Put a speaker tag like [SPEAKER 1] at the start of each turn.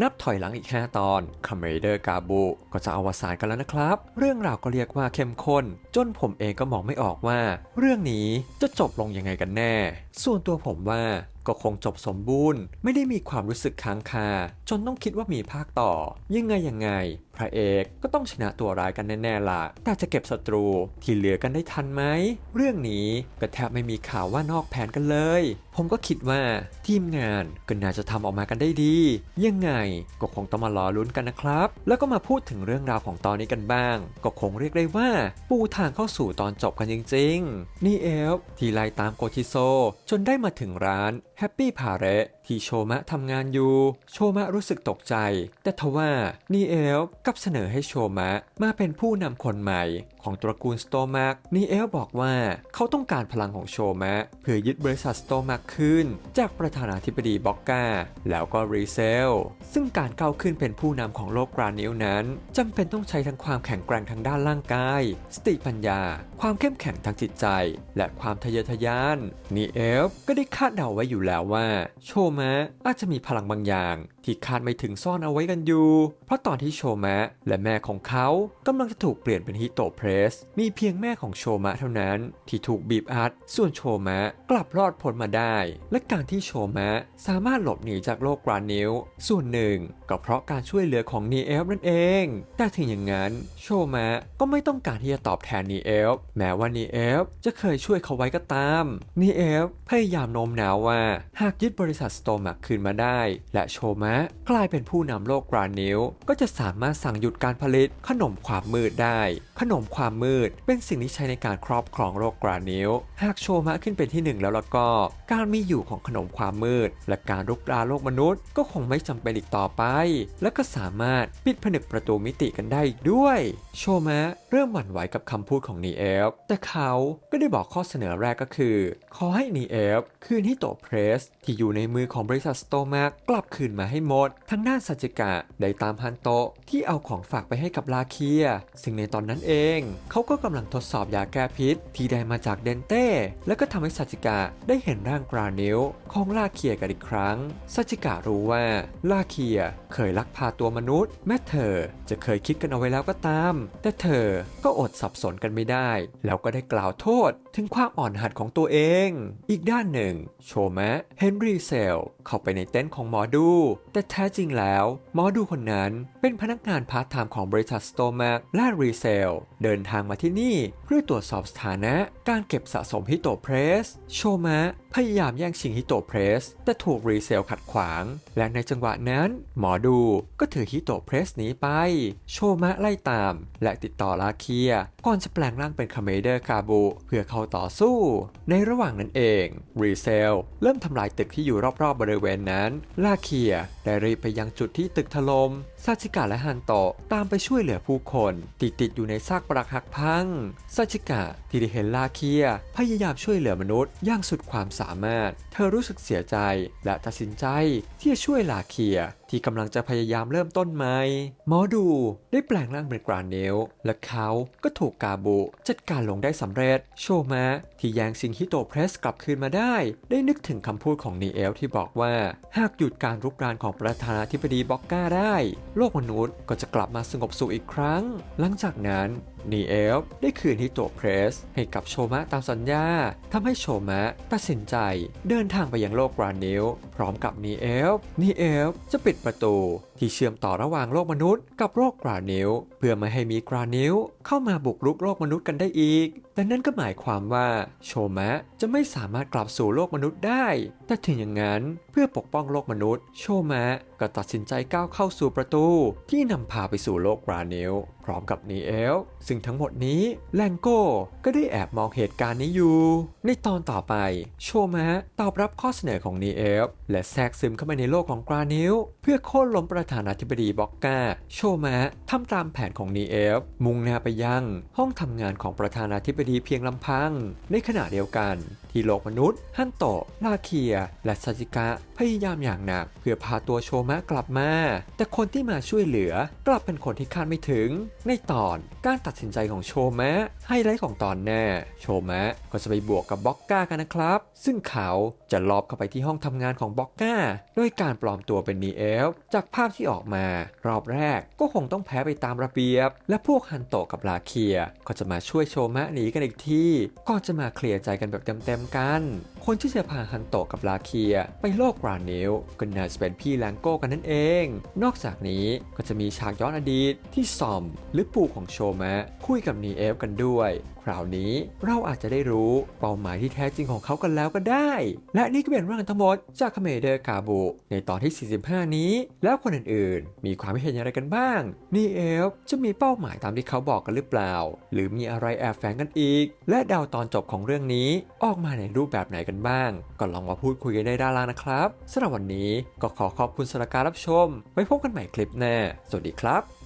[SPEAKER 1] นับถอยหลังอีก 5 ตอนคาเมเดอร์กาบูก็จะอวสานกันแล้วนะครับ เรื่องราวก็เรียกว่าเข้มข้น จนผมเองก็มองไม่ออกว่า เรื่องนี้จะจบลงยังไงกันแน่ ส่วนตัวผมว่าก็คงจบสมบูรณ์ ไม่ได้มีความรู้สึกค้างคา จนต้องคิดว่ามีภาคต่อ ยังไงยังไง พระเอกก็ต้องชนะตัวร้ายกันแน่ๆล่ะ แต่จะเก็บศัตรูที่เหลือกันได้ทันไหม เรื่องนี้ก็แทบไม่มีข่าวว่านอกแผนกันเลย ผมก็คิดว่าทีมงานก็น่าจะทำออกมากันได้ดี ยังไงก็คงต้องมารอลุ้นกันนะครับ แล้วก็มาพูดถึงเรื่องราวของตอนนี้กันบ้าง ก็คงเรียกได้ว่า ปูทางเข้าสู่ตอนจบกันจริง ๆ นี่เอฟที่ไล่ตามโกชิโซจนได้มาถึงร้านแฮปปี้พาเรที่โชมะทำงานอยู่ โชมะรู้สึกตกใจ แต่ทว่านีเอลกับเสนอให้โชมะมาเป็นผู้นำคนใหม่ของตระกูลสโตมักนีเอลบอกว่าเขาต้องการพลังของโชมะเพื่อยึดบริษัทสโตมักคืนจากประธานาธิบดีบ็อกกาแล้วก็รีเซล ซึ่งการก้าวขึ้นเป็นผู้นำของโลกกรานิวนั้นจำเป็นต้องใช้ทั้งความแข็งแกร่งทางด้านร่างกาย สติปัญญา ความเข้มแข็งทางจิตใจ และความทะเยอทะยานนีเอลก็ได้คาดเดาไว้อยู่แล้วว่าโชมะอาจจะมีพลังบางอย่าง ที่คาดไม่ถึงซ่อนเอาไว้กันอยู่ เพราะตอนที่โชมะและแม่ของเขากำลังจะถูกเปลี่ยนเป็นฮิโตเพรส มีเพียงแม่ของโชมะเท่านั้น ที่ถูกบีบอัด ส่วนโชมะกลับรอดพ้นมาได้ และการที่โชมะสามารถหลบหนีจากโลกกรานิวส่วนหนึ่งก็เพราะการช่วยเหลือของนีเอลนั่นเอง แต่ถึงอย่างนั้น โชมะก็ไม่ต้องการที่จะตอบแทนนีเอลแม้ว่านีเอลจะเคยช่วยเขาไว้ก็ตามนีเอลพยายามโน้มน้าวว่า หากยึดบริษัทสโตมักคืนมาได้ และโชมะ กลายเป็นผู้นำโลกกรานิวก็จะสามารถสั่งหยุดการผลิตขนมความมืดได้ ขนมความมืดเป็นสิ่งที่ใช้ในการครอบครองโลกกรานิวหากโชมะขึ้นเป็นที่หนึ่งแล้วแล้วก็ การมีอยู่ของขนมความมืด และการรุกรานโลกมนุษย์ ก็คงไม่จำเป็นอีกต่อไป และก็สามารถปิดผนึกประตูมิติกันได้อีกด้วย โชมะเริ่มหวั่นไหวกับคำพูดของนีเอลแต่เขาก็ได้บอกข้อเสนอแรกก็คือ ขอให้นีเอลคืนฮิโตเพรสที่อยู่ในมือของบริษัทสโตมากกลับคืนมาให้หมด ทั้งด้านสัจกะได้ตามฮันโตะที่เอาของฝากไปให้กับลาเคีย ซึ่งในตอนนั้นเองเขาก็กำลังทดสอบยาแก้พิษ ที่ได้มาจากเดนเต้ แล้วก็ทำให้สัจกะได้เห็นร่างกรานิวของลาเคียกันอีกครั้งสัจกะรู้ว่าลาเคียเคยลักพาตัวมนุษย์ แม้เธอจะเคยคิดกันเอาไว้แล้วก็ตาม แต่เธอก็อดสับสนกันไม่ได้ แล้วก็ได้กล่าวโทษ ถึงความอ่อนหัดของตัวเอง อีกด้านหนึ่ง โชมะเฮนรี่เซลเข้าไปในเต็นท์ของหมอดู แต่แท้จริงแล้วหมอดูคนนั้นเป็นพนักงานพาร์ทไทม์ของบริษัทสโตมักและรีเซลเดินทางมาที่นี่เพื่อตรวจสอบสถานะ การเก็บสะสมฮิโตเพรส โชมะพยายามแย่งชิงฮิโตเพรส แต่ถูกรีเซลขัดขวาง และในจังหวะนั้น หมอดูก็ถือฮิโตเพรสหนีไป โชมะไล่ตาม และติดต่อลาเคีย ก่อนจะแปลงร่างเป็นคาเมเดอร์คาบูเพื่อเข้าต่อสู้ ในระหว่างนั้นเองรีเซลเริ่มทำลายตึกที่อยู่รอบอบริเวณนั้น ลาเคียได้รีบไปยังจุดที่ตึกถลม่มซาชิกะและฮันโตะตามไปช่วยเหลือผู้คนติดติดอยู่ในซากปรักหักพังซาชิกะที่ได้เห็นลาเคีย พยายามช่วยเหลือมนุษย์อย่างสุดความสามารถ เธอรู้สึกเสียใจและตัดสินใจที่จะช่วยลาเคีย ที่กำลังจะพยายามเริ่มต้นใหม่หมอดูได้แปลงร่างเป็นกราเนล และเขาก็ถูกกาบุจัดการลงได้สำเร็จ โชมะที่แยงซิงฮิโตเพรสกลับคืนมาได้ ได้นึกถึงคำพูดของนีเอลที่บอกว่า หากหยุดการรุกรานของประธานาธิบดีบ็อกกาได้ โลกมนุษย์ก็จะกลับมาสงบสุขอีกครั้ง หลังจากนั้น นีเอลได้คืนฮิโตเพรสให้กับโชมะตามสัญญาทำให้โชมะตัดสินใจเดินทางไปยังโลกรานิวพร้อมกับนีเอลนีเอลจะปิดประตู ที่เชื่อมต่อระหว่างโลกมนุษย์กับโลกกรานิลเพื่อไม่ให้มีกรานิลเข้ามาบุกรุกโลกมนุษย์กันได้อีก แต่นั่นก็หมายความว่าโชมะจะไม่สามารถกลับสู่โลกมนุษย์ได้ แต่ถึงอย่างนั้นเพื่อปกป้องโลกมนุษย์ โชมะก็ตัดสินใจก้าวเข้าสู่ประตู ที่นำพาไปสู่โลกกรานิลพร้อมกับนีเอล ซึ่งทั้งหมดนี้แลงโก้ก็ได้แอบมองเหตุการณ์นี้อยู่ ในตอนต่อไป โชมะตอบรับข้อเสนอของนีเอล และแทรกซึมเข้าไปในโลกของกรานิลเพื่อโค่นล้มประธานาธิบดีบ็อกกาโชมะทำตามแผนของนีเอฟ มุ่งหน้าไปยัง ห้องทำงานของประธานาธิบดีเพียงลำพัง ในขณะเดียวกัน ที่โลกมนุษย์ ฮันโตะลาเคีย และซาจิกะพยายามอย่างหนัก เพื่อพาตัวโชมะกลับมา แต่คนที่มาช่วยเหลือกลับเป็นคนที่คาดไม่ถึง ในตอนการตัดสินใจของโชมะไฮไลท์ของตอนแน่ โชมะก็จะไปบวกกับบ็อกก้ากันนะครับ ซึ่งเขาจะลอบเข้าไปที่ห้องทำงานของบ็อกก้าโดยการปลอมตัวเป็นนีเอลจากภาพที่ออกมา รอบแรกก็คงต้องแพ้ไปตามระเบียบ และพวกฮันโตะกับลาเคียก็จะมาช่วยโชมะหนีกันอีกทีก่อนจะมาเคลียร์ใจกันแบบเต็มกัน คนที่จะพาฮันโตกับลาเคีย ไปโลกกรานิลก็น่าจะเป็นพี่แลงโก้กันนั่นเอง นอกจากนี้ก็จะมีฉากย้อนอดีตที่ซอม หรือปู่ของโชมะ คุยกับนีเอฟกันด้วย คราวนี้เราอาจจะได้รู้เป้าหมายที่แท้จริงของเขากันแล้วก็ได้ และนี่ก็เป็นเรื่องทั้งหมดจากคาเมเดอร์กาบุในตอนที่ 45 นี้ แล้วคนอื่นๆ มีความเห็นอย่างไรกันบ้างนีเอฟจะมีเป้าหมายตามที่เขาบอกกันหรือเปล่า หรือมีอะไรแอบแฝงกันอีก และดาวตอนจบของเรื่องนี้ออกมาในรูปแบบไหนกันบ้าง ก็ลองมาพูดคุยกันได้ด้านล่างนะครับสำหรับวันนี้ก็ขอขอบคุณสำหรับการรับชม ไว้พบกันใหม่คลิปหน้า สวัสดีครับ